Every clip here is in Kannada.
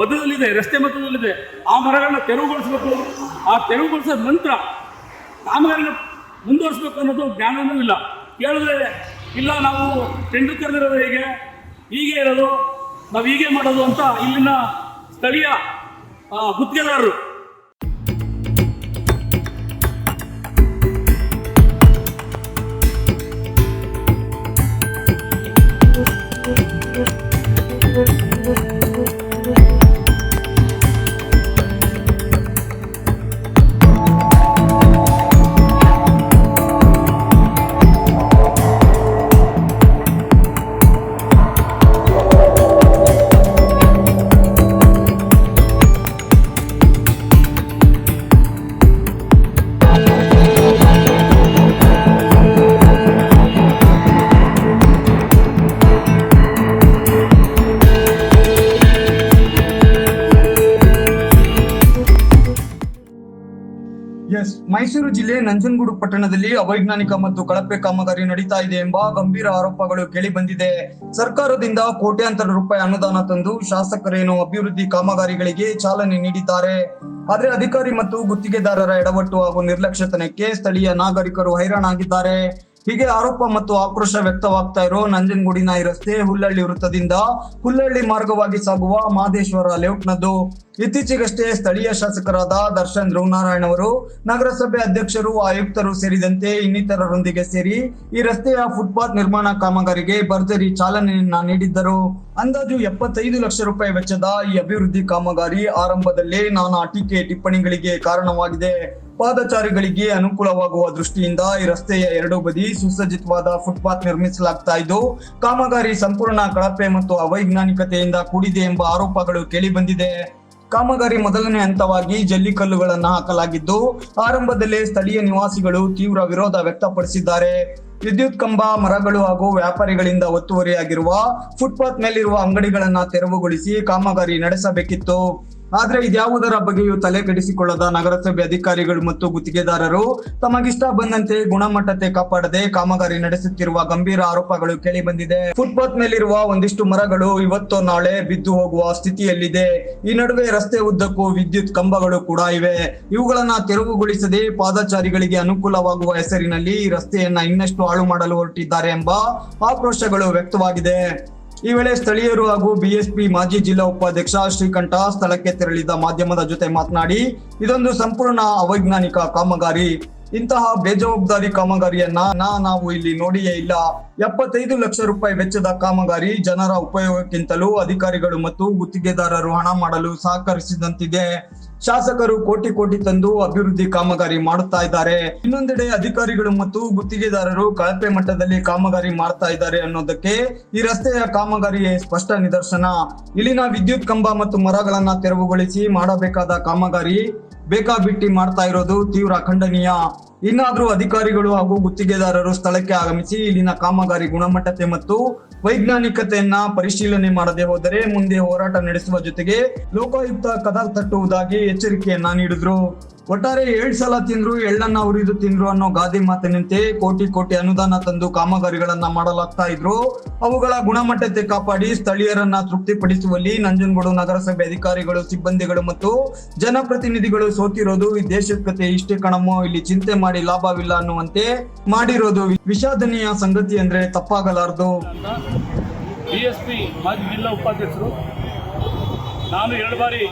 ಮಧ್ಯದಲ್ಲಿದೆ, ರಸ್ತೆ ಮಧ್ಯದಲ್ಲಿದೆ. ಆ ಮರಗಳನ್ನ ತೆರವುಗೊಳಿಸಬೇಕು ಆ ತೆರವುಗೊಳಿಸಿದ ನಂತರ ಕಾಮಗಾರಿನ ಮುಂದುವರಿಸಬೇಕು ಅನ್ನೋದು ಜ್ಞಾನವೂ ಇಲ್ಲ. ಕೇಳಿದ್ರೆ, ಇಲ್ಲ, ನಾವು ಟೆಂಡರ್ ಕರೆದಿರೋದು ಹೇಗೆ? ಹೀಗೆ ಇರೋದು ನಾವು ಹೀಗೆ ಮಾಡೋದು ಅಂತ ಇಲ್ಲಿನ ಸ್ಥಳೀಯ ಗುತ್ತಿಗೆದಾರರು ಮೈಸೂರು ಜಿಲ್ಲೆ ನಂಜನಗೂಡು ಪಟ್ಟಣದಲ್ಲಿ ಅವೈಜ್ಞಾನಿಕ ಮತ್ತು ಕಳಪೆ ಕಾಮಗಾರಿ ನಡೀತಾ ಇದೆ ಎಂಬ ಗಂಭೀರ ಆರೋಪಗಳು ಕೇಳಿ ಬಂದಿದೆ. ಸರ್ಕಾರದಿಂದ ಕೋಟ್ಯಾಂತರ ರೂಪಾಯಿ ಅನುದಾನ ತಂದು ಶಾಸಕರೇನು ಅಭಿವೃದ್ಧಿ ಕಾಮಗಾರಿಗಳಿಗೆ ಚಾಲನೆ ನೀಡಿದ್ದಾರೆ. ಆದರೆ ಅಧಿಕಾರಿ ಮತ್ತು ಗುತ್ತಿಗೆದಾರರ ಎಡವಟ್ಟು ಹಾಗೂ ನಿರ್ಲಕ್ಷ್ಯತನಕ್ಕೆ ಸ್ಥಳೀಯ ನಾಗರಿಕರು ಹೈರಾಣಾಗಿದ್ದಾರೆ. ಹೀಗೆ ಆರೋಪ ಮತ್ತು ಆಕ್ರೋಶ ವ್ಯಕ್ತವಾಗ್ತಾ ಇರೋ ನಂಜನಗೂಡಿನ ಈ ರಸ್ತೆ ಹುಲ್ಲಳ್ಳಿ ವೃತ್ತದಿಂದ ಹುಲ್ಲಳ್ಳಿ ಮಾರ್ಗವಾಗಿ ಸಾಗುವ ಮಹದೇಶ್ವರ ಲೇಔಟ್ನದ್ದು ಇತ್ತೀಚೆಗಷ್ಟೇ ಸ್ಥಳೀಯ ಶಾಸಕರಾದ ದರ್ಶನ್ ಧ್ರುವನಾರಾಯಣ್ ಅವರು, ನಗರಸಭೆ ಅಧ್ಯಕ್ಷರು, ಆಯುಕ್ತರು ಸೇರಿದಂತೆ ಇನ್ನಿತರರೊಂದಿಗೆ ಸೇರಿ ಈ ರಸ್ತೆಯ ಫುಟ್ಪಾತ್ ನಿರ್ಮಾಣ ಕಾಮಗಾರಿಗೆ ಭರ್ಜರಿ ಚಾಲನೆಯನ್ನ ನೀಡಿದ್ದರು. ಅಂದಾಜು ಎಪ್ಪತ್ತೈದು ಲಕ್ಷ ರೂಪಾಯಿ ವೆಚ್ಚದ ಈ ಅಭಿವೃದ್ಧಿ ಕಾಮಗಾರಿ ಆರಂಭದಲ್ಲೇ ನಾನಾ ಟೀಕೆ ಟಿಪ್ಪಣಿಗಳಿಗೆ ಕಾರಣವಾಗಿದೆ. ಪಾದಚಾರಿಗಳಿಗೆ ಅನುಕೂಲವಾಗುವ ದೃಷ್ಟಿಯಿಂದ ಈ ರಸ್ತೆಯ ಎರಡೂ ಬದಿ ಸುಸಜ್ಜಿತವಾದ ಫುಟ್ಪಾತ್ ನಿರ್ಮಿಸಲಾಗ್ತಾ ಇದ್ದು, ಕಾಮಗಾರಿ ಸಂಪೂರ್ಣ ಕಳಪೆ ಮತ್ತು ಅವೈಜ್ಞಾನಿಕತೆಯಿಂದ ಕೂಡಿದೆ ಎಂಬ ಆರೋಪಗಳು ಕೇಳಿಬಂದಿದೆ ಕಾಮಗಾರಿ ಮೊದಲನೇ ಹಂತವಾಗಿ ಜಲ್ಲಿಕಲ್ಲುಗಳನ್ನು ಹಾಕಲಾಗಿದ್ದು, ಆರಂಭದಲ್ಲೇ ಸ್ಥಳೀಯ ನಿವಾಸಿಗಳು ತೀವ್ರ ವಿರೋಧ ವ್ಯಕ್ತಪಡಿಸಿದ್ದಾರೆ. ವಿದ್ಯುತ್ ಕಂಬ, ಮರಗಳು ಹಾಗೂ ವ್ಯಾಪಾರಿಗಳಿಂದ ಒತ್ತುವರಿಯಾಗಿರುವ, ಫುಟ್ಪಾತ್ ಮೇಲಿರುವ ಅಂಗಡಿಗಳನ್ನು ತೆರವುಗೊಳಿಸಿ ಕಾಮಗಾರಿ ನಡೆಸಬೇಕಿತ್ತು. ಆದ್ರೆ ಇದ್ಯಾವುದರ ಬಗ್ಗೆಯೂ ತಲೆ ಕೆಡಿಸಿಕೊಳ್ಳದ ನಗರಸಭೆ ಅಧಿಕಾರಿಗಳು ಮತ್ತು ಗುತ್ತಿಗೆದಾರರು ತಮಗಿಷ್ಟ ಬಂದಂತೆ ಗುಣಮಟ್ಟತೆ ಕಾಪಾಡದೆ ಕಾಮಗಾರಿ ನಡೆಸುತ್ತಿರುವ ಗಂಭೀರ ಆರೋಪಗಳು ಕೇಳಿ ಬಂದಿದೆ. ಫುಟ್ಪಾತ್ ಮೇಲಿರುವ ಒಂದಿಷ್ಟು ಮರಗಳು ಇವತ್ತು ನಾಳೆ ಬಿದ್ದು ಹೋಗುವ ಸ್ಥಿತಿಯಲ್ಲಿದೆ. ಈ ನಡುವೆ ರಸ್ತೆ ಉದ್ದಕ್ಕೂ ವಿದ್ಯುತ್ ಕಂಬಗಳು ಕೂಡ ಇವೆ. ಇವುಗಳನ್ನ ತೆರವುಗೊಳಿಸದೆ ಪಾದಚಾರಿಗಳಿಗೆ ಅನುಕೂಲವಾಗುವ ಹೆಸರಿನಲ್ಲಿ ಈ ರಸ್ತೆಯನ್ನ ಇನ್ನಷ್ಟು ಹಾಳು ಮಾಡಲು ಹೊರಟಿದ್ದಾರೆ ಎಂಬ ಆಕ್ರೋಶಗಳು ವ್ಯಕ್ತವಾಗಿದೆ. ಈ ವೇಳೆ ಸ್ಥಳೀಯರು ಹಾಗೂ ಬಿಎಸ್ಪಿ ಮಾಜಿ ಜಿಲ್ಲಾ ಉಪಾಧ್ಯಕ್ಷ ಶ್ರೀಕಂಠ ಸ್ಥಳಕ್ಕೆ ತೆರಳಿದ ಮಾಧ್ಯಮದ ಜೊತೆ ಮಾತನಾಡಿ, ಇದೊಂದು ಸಂಪೂರ್ಣ ಅವೈಜ್ಞಾನಿಕ ಕಾಮಗಾರಿ. ಇಂತಹ ಬೇಜವಾಬ್ದಾರಿ ಕಾಮಗಾರಿಯನ್ನ ನಾ ನಾವು ಇಲ್ಲಿ ನೋಡಿಯೇ ಇಲ್ಲ. ಎಪ್ಪತ್ತೈದು ಲಕ್ಷ ರೂಪಾಯಿ ವೆಚ್ಚದ ಕಾಮಗಾರಿ ಜನರ ಉಪಯೋಗಕ್ಕಿಂತಲೂ ಅಧಿಕಾರಿಗಳು ಮತ್ತು ಗುತ್ತಿಗೆದಾರರು ಹಣ ಮಾಡಲು ಸಹಕರಿಸಿದಂತಿದೆ. ಶಾಸಕರು ಕೋಟಿ ಕೋಟಿ ತಂದು ಅಭಿವೃದ್ಧಿ ಕಾಮಗಾರಿ ಮಾಡುತ್ತಾ ಇದ್ದಾರೆ. ಇನ್ನೊಂದೆಡೆ ಅಧಿಕಾರಿಗಳು ಮತ್ತು ಗುತ್ತಿಗೆದಾರರು ಕಳಪೆ ಮಟ್ಟದಲ್ಲಿ ಕಾಮಗಾರಿ ಮಾಡ್ತಾ ಇದ್ದಾರೆ ಅನ್ನೋದಕ್ಕೆ ಈ ರಸ್ತೆಯ ಕಾಮಗಾರಿಯೇ ಸ್ಪಷ್ಟ ನಿದರ್ಶನ. ಇಲ್ಲಿನ ವಿದ್ಯುತ್ ಕಂಬ ಮತ್ತು ಮರಗಳನ್ನ ತೆರವುಗೊಳಿಸಿ ಮಾಡಬೇಕಾದ ಕಾಮಗಾರಿ ಬೇಕಾಬಿಟ್ಟಿ ಮಾಡ್ತಾ ಇರೋದು ತೀವ್ರ ಖಂಡನೀಯ. ಇನ್ನಾದರೂ ಅಧಿಕಾರಿಗಳು ಹಾಗೂ ಗುತ್ತಿಗೆದಾರರು ಸ್ಥಳಕ್ಕೆ ಆಗಮಿಸಿ ಇಲ್ಲಿನ ಕಾಮಗಾರಿ ಗುಣಮಟ್ಟತೆ ಮತ್ತು ವೈಜ್ಞಾನಿಕತೆಯನ್ನ ಪರಿಶೀಲನೆ ಮಾಡದೆ ಹೋದರೆ ಮುಂದೆ ಹೋರಾಟ ನಡೆಸುವ ಜೊತೆಗೆ ಲೋಕಾಯುಕ್ತ ಕದ ತಟ್ಟುವುದಾಗಿ ಎಚ್ಚರಿಕೆಯನ್ನ ನೀಡಿದ್ರು. ಒಟ್ಟಾರೆ ಏಳ್ ಸಲ ತಿಂದ್ರು, ಎಳ್ಳನ್ನ ಉರಿದು ತಿಂದ್ರು ಅನ್ನೋ ಗಾದೆ ಮಾತಿನಂತೆ ಕೋಟಿ ಕೋಟಿ ಅನುದಾನ ತಂದು ಕಾಮಗಾರಿಗಳನ್ನ ಮಾಡಲಾಗ್ತಾ ಇದ್ರು. ಅವುಗಳ ಗುಣಮಟ್ಟತೆ ಕಾಪಾಡಿ ಸ್ಥಳೀಯರನ್ನ ತೃಪ್ತಿಪಡಿಸುವಲ್ಲಿ ನಂಜನಗೂಡು ನಗರಸಭೆ ಅಧಿಕಾರಿಗಳು, ಸಿಬ್ಬಂದಿಗಳು ಮತ್ತು ಜನಪ್ರತಿನಿಧಿಗಳು ಸೋತಿರೋದು ಈ ದೇಶದ ಕತೆ ಇಷ್ಟೇ ಕಣಮೋ, ಇಲ್ಲಿ ಚಿಂತೆ ಮಾಡಿ ಲಾಭವಿಲ್ಲ ಅನ್ನುವಂತೆ ಮಾಡಿರೋದು ವಿಷಾದನೀಯ ಸಂಗತಿ ಅಂದ್ರೆ ತಪ್ಪಾಗಲಾರದು. ಬಿಎಸ್ಪಿ ಮಾಜಿ ಜಿಲ್ಲಾ ಉಪಾಧ್ಯಕ್ಷರು, ನಾನು ಎರಡು ಬಾರಿ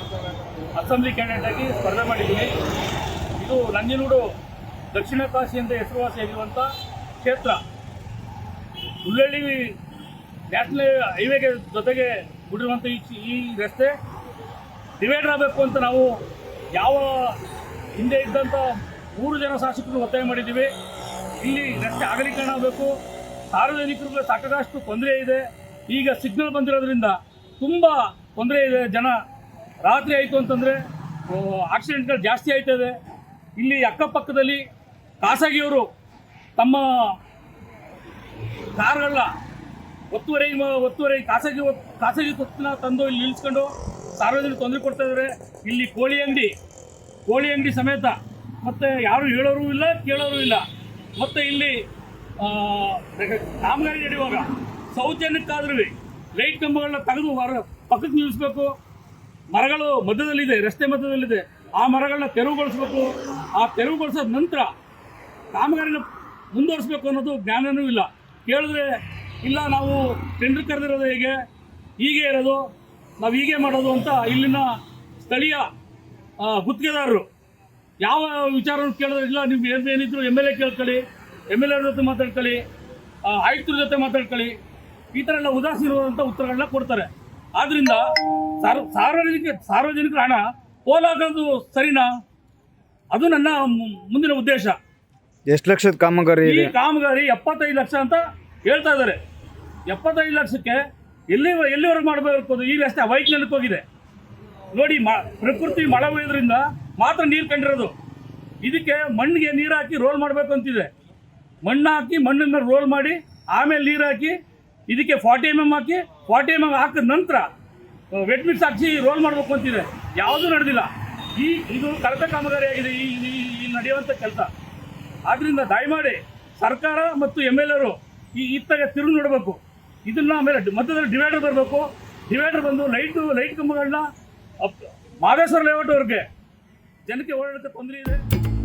ಅಸೆಂಬ್ಲಿ ಕ್ಯಾಂಡಿಡೇಟ್ ಆಗಿ ಸ್ಪರ್ಧೆ ಮಾಡಿದ್ದೀನಿ. ಇದು ನಂಜನಗೂಡು ದಕ್ಷಿಣ ಕಾಶಿ ಅಂತ ಹೆಸರುವಾಸಿಯಾಗಿರುವಂಥ ಕ್ಷೇತ್ರ. ಹುಲ್ಲಳ್ಳಿ ನ್ಯಾಷನಲ್ ಹೈವೇಗೆ ಜೊತೆಗೆ ಬಿಡಿರುವಂಥ ಈ ಈ ರಸ್ತೆ ಡಿವೈಡರ್ ಆಗಬೇಕು ಅಂತ ನಾವು ಯಾವ ಹಿಂದೆ ಇದ್ದಂಥ ಮೂರು ಜನ ಶಾಸಕರು ಒತ್ತಾಯ ಮಾಡಿದ್ದೀವಿ. ಇಲ್ಲಿ ರಸ್ತೆ ಅಗಲೀಕರಣ ಆಗಬೇಕು. ಸಾರ್ವಜನಿಕರಿಗೆ ಸಾಕಷ್ಟು ತೊಂದರೆ ಇದೆ. ಈಗ ಸಿಗ್ನಲ್ ಬಂದಿರೋದ್ರಿಂದ ತುಂಬ ತೊಂದರೆ ಇದೆ. ಜನ ರಾತ್ರಿ ಆಯಿತು ಅಂತಂದರೆ ಆಕ್ಸಿಡೆಂಟ್ಗಳು ಜಾಸ್ತಿ ಆಯ್ತದೆ. ಇಲ್ಲಿ ಅಕ್ಕಪಕ್ಕದಲ್ಲಿ ಖಾಸಗಿಯವರು ತಮ್ಮ ಕಾರ್ಗಳನ್ನ ಒತ್ತುವರಿ, ಒತ್ತುವರೆ ಖಾಸಗಿ ಖಾಸಗಿ ಸ್ವತ್ತನ್ನ ತಂದು ಇಲ್ಲಿ ನಿಲ್ಲಿಸ್ಕೊಂಡು ಸಾರ್ವಜನಿಕ ತೊಂದರೆ ಕೊಡ್ತಾ ಇದ್ದಾರೆ ಇಲ್ಲಿ ಕೋಳಿ ಅಂಗಡಿ ಕೋಳಿ ಅಂಗಡಿ ಸಮೇತ ಮತ್ತು ಯಾರು ಹೇಳೋರು ಇಲ್ಲ, ಕೇಳೋರು ಇಲ್ಲ. ಮತ್ತು ಇಲ್ಲಿ ಕಾಮಗಾರಿ ನಡೆಯುವಾಗ ಸೌಜನ್ಯಕ್ಕಾದ್ರೂ ಲೈಟ್ ಕಂಬಗಳನ್ನ ತೆಗೆದು ಹೊರ ಪಕ್ಕಕ್ಕೆ ನಿಲ್ಲಿಸ್ಬೇಕು. ಮರಗಳು ಮಧ್ಯದಲ್ಲಿದೆ, ರಸ್ತೆ ಮಧ್ಯದಲ್ಲಿದೆ. ಆ ಮರಗಳನ್ನ ತೆರವುಗೊಳಿಸಬೇಕು. ಆ ತೆರವುಗೊಳಿಸಿದ ನಂತರ ಕಾಮಗಾರಿನ ಮುಂದುವರಿಸಬೇಕು ಅನ್ನೋದು ಜ್ಞಾನವೂ ಇಲ್ಲ. ಕೇಳಿದ್ರೆ, ಇಲ್ಲ, ನಾವು ಟೆಂಡರ್ ಕರೆದಿರೋದು ಹೇಗೆ? ಹೀಗೆ ಇರೋದು. ನಾವು ಹೀಗೆ ಮಾಡೋದು ಅಂತ ಇಲ್ಲಿನ ಸ್ಥಳೀಯ ಗುತ್ತಿಗೆದಾರರು ಯಾವ ವಿಚಾರ ಇಲ್ಲ, ನಿಮ್ಗೆ ಏನು ಏನಿದ್ರು ಎಂ ಎಲ್ ಎ ಕೇಳ್ಕೊಳ್ಳಿ ಎಂ ಎಲ್ ಎ ಜೊತೆ ಮಾತಾಡ್ಕೊಳ್ಳಿ ಆಯುಕ್ತರ ಜೊತೆ ಮಾತಾಡ್ಕೊಳ್ಳಿ. ಈ ಥರ ಎಲ್ಲ ಉದಾಸೀನವಾದಂಥ ಉತ್ತರಗಳನ್ನ ಕೊಡ್ತಾರೆ. ಆದ್ರಿಂದ ಸಾರ್ವ ಸಾರ್ವಜನಿಕ ಸಾರ್ವಜನಿಕರ ಹಣ ಪೋಲಾಗೋದು ಸರಿನಾ? ಅದು ನನ್ನ ಮುಂದಿನ ಉದ್ದೇಶ. ಎಷ್ಟು ಲಕ್ಷದ ಕಾಮಗಾರಿ ಈ ಕಾಮಗಾರಿ ಎಪ್ಪತ್ತೈದು ಲಕ್ಷ ಅಂತ ಹೇಳ್ತಾ ಇದ್ದಾರೆ. ಎಪ್ಪತ್ತೈದು ಲಕ್ಷಕ್ಕೆ ಎಲ್ಲಿ ಎಲ್ಲಿವರೆಗೆ ಮಾಡಬೇಕು? ಈಗ ಅಷ್ಟೇ ವೈಜ್ಞಾನಿಕ ಹೋಗಿದೆ. ನೋಡಿ ಮ ಪ್ರಕೃತಿ ಮಳೆ ಹೋಯೋದ್ರಿಂದ ಮಾತ್ರ ನೀರು ಕಂಡಿರೋದು. ಇದಕ್ಕೆ ಮಣ್ಣಿಗೆ ನೀರು ಹಾಕಿ ರೋಲ್ ಮಾಡಬೇಕು ಅಂತಿದೆ. ಮಣ್ಣು ಹಾಕಿ ಮಣ್ಣಿನ ರೋಲ್ ಮಾಡಿ ಆಮೇಲೆ ನೀರು ಹಾಕಿ ಇದಕ್ಕೆ ಫಾರ್ಟಿ ಎಂ ಎಂ ಹಾಕಿ ಫಾರ್ಟಿ ಎಂ ಎಂ ಹಾಕಿದ ನಂತರ ವೆಟ್ ಮಿಕ್ಸ್ ಹಾಕಿಸಿ ರೋಲ್ ಮಾಡಬೇಕು ಅಂತಿದೆ. ಯಾವುದೂ ನಡೆದಿಲ್ಲ. ಈ, ಇದು ಕಳಪೆ ಕಾಮಗಾರಿ ಆಗಿದೆ, ಈ, ಈ- ನಡೆಯುವಂಥ ಕೆಲಸ. ಆದ್ದರಿಂದ ದಯಮಾಡಿ ಸರ್ಕಾರ ಮತ್ತು ಎಂ ಎಲ್ ಎರು ಈ ಇತ್ತಾಗ ತಿರುಗಿ ನೋಡಬೇಕು. ಇದನ್ನ ಆಮೇಲೆ ಮಧ್ಯದಲ್ಲಿ ಡಿವೈಡರ್ ಬರಬೇಕು. ಡಿವೈಡರ್ ಬಂದು ಲೈಟು ಲೈಟ್ ಕಂಬಗಳನ್ನ ಮಹದೇಶ್ವರ ಮಾದೇಶ್ವರ ಲೇಔಟ್ ಅವ್ರಿಗೆ. ಜನಕ್ಕೆ ಓಡಾಡೋಕ್ಕೆ ತೊಂದರೆ ಇದೆ.